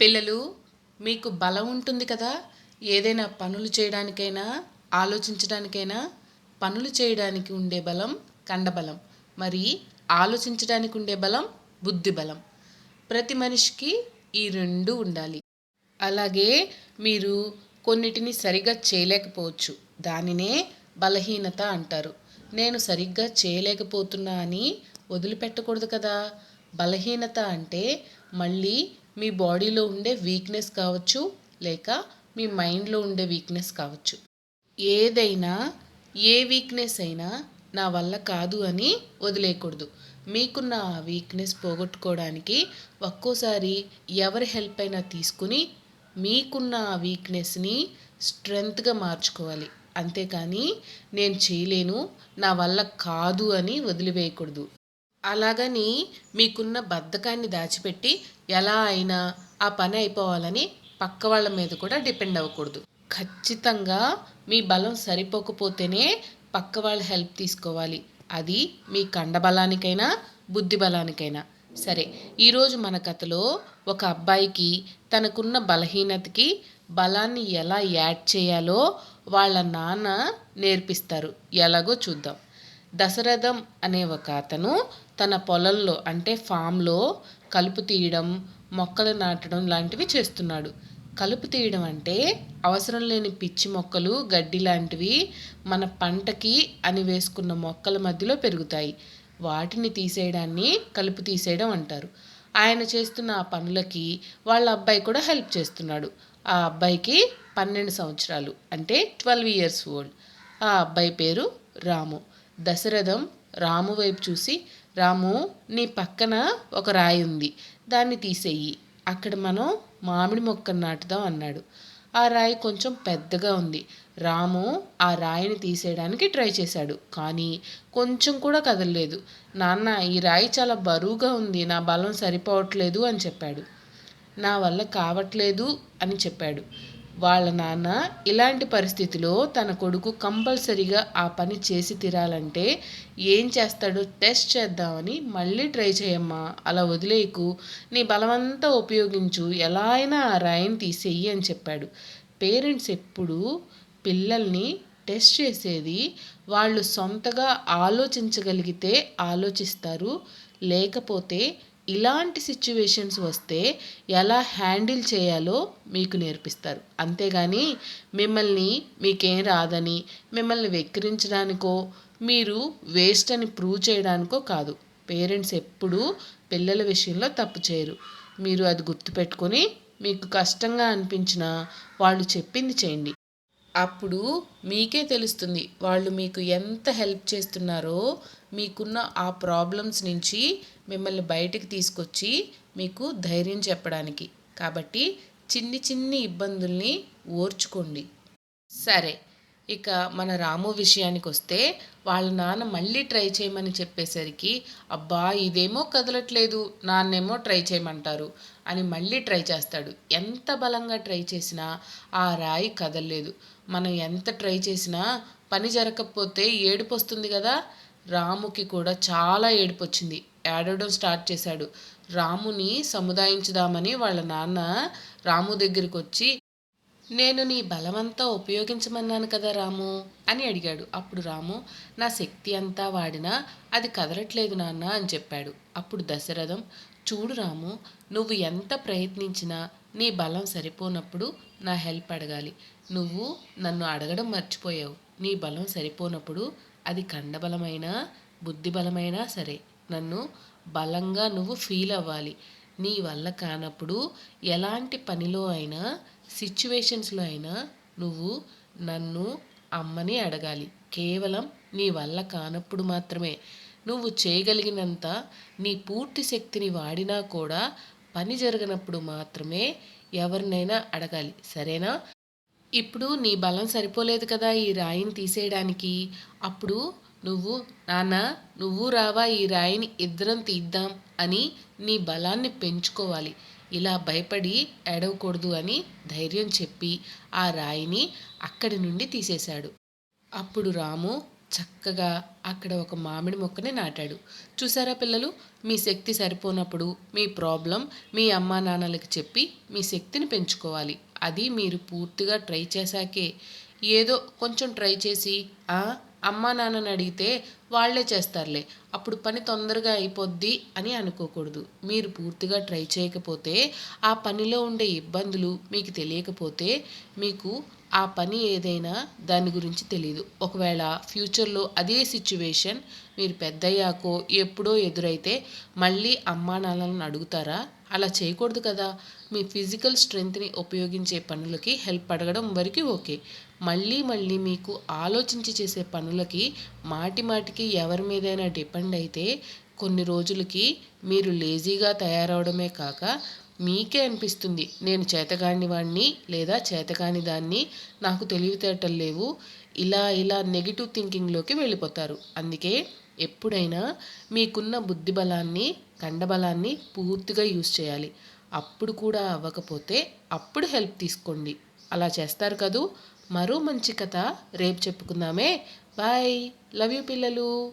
పిల్లలు మీకు బలం ఉంటుంది కదా? ఏదైనా పనులు చేయడానికైనా ఆలోచించడానికైనా పనులు చేయడానికి ఉండే బలం కండబలం. మరి ఆలోచించడానికి ఉండే బలం బుద్ధి బలం. ప్రతి మనిషికి ఈ రెండు ఉండాలి. అలాగే మీరు కొన్నిటిని సరిగ్గా చేయలేకపోవచ్చు. దానినే బలహీనత అంటారు. నేను సరిగ్గా చేయలేకపోతున్నా అని వదిలిపెట్టకూడదు కదా? బలహీనత అంటే మళ్ళీ మీ బాడీలో ఉండే వీక్నెస్ కావచ్చు లేక మీ మైండ్లో ఉండే వీక్నెస్ కావచ్చు. ఏదైనా ఏ వీక్నెస్ అయినా నా వల్ల కాదు అని వదిలేయకూడదు. మీకున్న ఆ వీక్నెస్ పోగొట్టుకోవడానికి ఒక్కోసారి ఎవరి హెల్ప్ అయినా తీసుకుని మీకున్న ఆ వీక్నెస్ని స్ట్రెంగ్త్గా మార్చుకోవాలి. అంతేకాని నేను చేయలేను నా వల్ల కాదు అని వదిలివేయకూడదు. అలాగని మీకున్న బద్ధకాన్ని దాచిపెట్టి ఎలా అయినా ఆ పని అయిపోవాలని పక్క వాళ్ళ మీద కూడా డిపెండ్ అవ్వకూడదు. ఖచ్చితంగా మీ బలం సరిపోకపోతేనే పక్క వాళ్ళ హెల్ప్ తీసుకోవాలి. అది మీ కండబలానికైనా బుద్ధి బలానికైనా. సరే ఈరోజు మన కథలో ఒక అబ్బాయికి తనకున్న బలహీనతకి బలాన్ని ఎలా యాడ్ చేయాలో వాళ్ళ నాన్న నేర్పిస్తారు. ఎలాగో చూద్దాం. దశరథం అనే ఒక అతను తన పొలంలో అంటే ఫామ్లో కలుపు తీయడం మొక్కలు నాటడం లాంటివి చేస్తున్నాడు. కలుపు తీయడం అంటే అవసరం లేని పిచ్చి మొక్కలు గడ్డి లాంటివి మన పంటకి అని వేసుకున్న మొక్కల మధ్యలో పెరుగుతాయి. వాటిని తీసేయడాన్ని కలుపు తీసేయడం అంటారు. ఆయన చేస్తున్న ఆ పనులకి వాళ్ళ అబ్బాయి కూడా హెల్ప్ చేస్తున్నాడు. ఆ అబ్బాయికి పన్నెండు సంవత్సరాలు అంటే ట్వెల్వ్ ఇయర్స్ ఓల్డ్. ఆ అబ్బాయి పేరు రాము. దశరథం రాము వైపు చూసి రాము నీ పక్కన ఒక రాయి ఉంది. దాన్ని తీసేయి. అక్కడ మనం మామిడి మొక్కను నాటుదాం అన్నాడు. ఆ రాయి కొంచెం పెద్దగా ఉంది. రాము ఆ రాయిని తీసేయడానికి ట్రై చేశాడు. కానీ కొంచెం కూడా కదలలేదు. నాన్న ఈ రాయి చాలా బరువుగా ఉంది. నా బలం సరిపోవట్లేదు అని చెప్పాడు. నా వల్ల కావట్లేదు అని చెప్పాడు. వాళ్ళ నాన్న ఇలాంటి పరిస్థితిలో తన కొడుకు కంపల్సరీగా ఆ పని చేసి తీరాలంటే ఏం చేస్తాడో టెస్ట్ చేద్దామని మళ్ళీ ట్రై చేయమ్మా. అలా వదిలేయకు. నీ బలమంతా ఉపయోగించు. ఎలా అయినా ఆ రాయిని తీసేయి అని చెప్పాడు. పేరెంట్స్ ఎప్పుడూ పిల్లల్ని టెస్ట్ చేసేది వాళ్ళు సొంతగా ఆలోచించగలిగితే ఆలోచిస్తారు లేకపోతే ఇలాంటి సిచ్యువేషన్స్ వస్తే ఎలా హ్యాండిల్ చేయాలో మీకు నేర్పిస్తారు. అంతేగాని మిమ్మల్ని మీకేం రాదని మిమ్మల్ని వెక్కిరించడానికో మీరు వేస్ట్ అని ప్రూవ్ చేయడానికో కాదు. పేరెంట్స్ ఎప్పుడూ పిల్లల విషయంలో తప్పు చేయరు. మీరు అది గుర్తుపెట్టుకొని మీకు కష్టంగా అనిపించినా వాళ్ళు చెప్పింది చేయండి. అప్పుడు మీకే తెలుస్తుంది వాళ్ళు మీకు ఎంత హెల్ప్ చేస్తున్నారో మీకున్న ఆ ప్రాబ్లమ్స్ నుంచి మిమ్మల్ని బయటికి తీసుకొచ్చి మీకు ధైర్యం చెప్పడానికి. కాబట్టి చిన్ని చిన్ని ఇబ్బందుల్ని ఓర్చుకోండి. సరే ఇక మన రాము విషయానికి వస్తే వాళ్ళ నాన్న మళ్ళీ ట్రై చేయమని చెప్పేసరికి అబ్బా ఇదేమో కదలట్లేదు నాన్నేమో ట్రై చేయమంటారు అని మళ్ళీ ట్రై చేస్తాడు. ఎంత బలంగా ట్రై చేసినా ఆ రాయి కదలలేదు. మనం ఎంత ట్రై చేసినా పని జరగకపోతే ఏడుపు వస్తుంది కదా? రాముకి కూడా చాలా ఏడుపు వచ్చింది. ఏడవడం స్టార్ట్ చేశాడు. రాముని సముదాయించుదామని వాళ్ళ నాన్న రాము దగ్గరికి వచ్చి నేను నీ బలమంతా ఉపయోగించమన్నాను కదా రాము అని అడిగాడు. అప్పుడు రాము నా శక్తి అంతా వాడినా అది కదలట్లేదు నాన్న అని చెప్పాడు. అప్పుడు దశరథం చూడు రాము నువ్వు ఎంత ప్రయత్నించినా నీ బలం సరిపోనప్పుడు నా హెల్ప్ అడగాలి. నువ్వు నన్ను అడగడం మర్చిపోయావు. నీ బలం సరిపోనప్పుడు అది కండబలమైనా బుద్ధి బలమైనా సరే నన్ను బలంగా నువ్వు ఫీల్ అవ్వాలి. నీ వల్ల కానప్పుడు ఎలాంటి పనిలో అయినా సిచ్యువేషన్స్లో అయినా నువ్వు నన్ను అమ్మని అడగాలి. కేవలం నీ వల్ల కానప్పుడు మాత్రమే. నువ్వు చేయగలిగినంత నీ పూర్తి శక్తిని వాడినా కూడా పని జరగనప్పుడు మాత్రమే ఎవరినైనా అడగాలి. సరేనా? ఇప్పుడు నీ బలం సరిపోలేదు కదా ఈ రాయిని తీసేయడానికి. అప్పుడు నువ్వు నాన్న నువ్వు రావా ఈ రాయిని ఇద్దరం తీద్దాం అని నీ బలాన్ని పెంచుకోవాలి. ఇలా భయపడి ఏడవకూడదు అని ధైర్యం చెప్పి ఆ రాయిని అక్కడి నుండి తీసేశాడు. అప్పుడు రాము చక్కగా అక్కడ ఒక మామిడి మొక్కని నాటాడు. చూసారా పిల్లలు? మీ శక్తి సరిపోనప్పుడు మీ ప్రాబ్లం మీ అమ్మా నాన్నలకి చెప్పి మీ శక్తిని పెంచుకోవాలి. అది మీరు పూర్తిగా ట్రై చేశాకే. ఏదో కొంచెం ట్రై చేసి అమ్మా నాన్నని అడిగితే వాళ్ళే చేస్తారులే. అప్పుడు పని తొందరగా అయిపోద్ది అని అనుకోకూడదు. మీరు పూర్తిగా ట్రై చేయకపోతే ఆ పనిలో ఉండే ఇబ్బందులు మీకు తెలియకపోతే మీకు ఆ పని ఏదైనా దాని గురించి తెలియదు ఒకవేళ ఫ్యూచర్లో అదే సిచ్యువేషన్ మీరు పెద్దయ్యాకో ఎప్పుడో ఎదురైతే మళ్ళీ అమ్మా నాన్నలను అడుగుతారా? అలా చేయకూడదు కదా. మీ ఫిజికల్ స్ట్రెంగ్త్ని ఉపయోగించే పనులకి హెల్ప్ అడగడం వరకు ఓకే. మళ్ళీ మళ్ళీ మీకు ఆలోచించి చేసే పనులకి మాటి మాటికి ఎవరి మీదైనా డిపెండ్ అయితే కొన్ని రోజులకి మీరు లేజీగా తయారవడమే కాక మీకే అనిపిస్తుంది నేను చేతగాని వాడిని లేదా చేతకాని దాన్ని నాకు తెలివితేటలు లేవు ఇలా ఇలా నెగిటివ్ థింకింగ్లోకి వెళ్ళిపోతారు. అందుకే ఎప్పుడైనా మీకున్న బుద్ధి బలాన్ని కండబలాన్ని పూర్తిగా యూజ్ చేయాలి. అప్పుడు కూడా అవ్వకపోతే అప్పుడు హెల్ప్ తీసుకోండి. అలా చేస్తారు కదూ? మరో మంచి కథ రేపు చెప్పుకుందామే. బాయ్. లవ్ యూ పిల్లలు.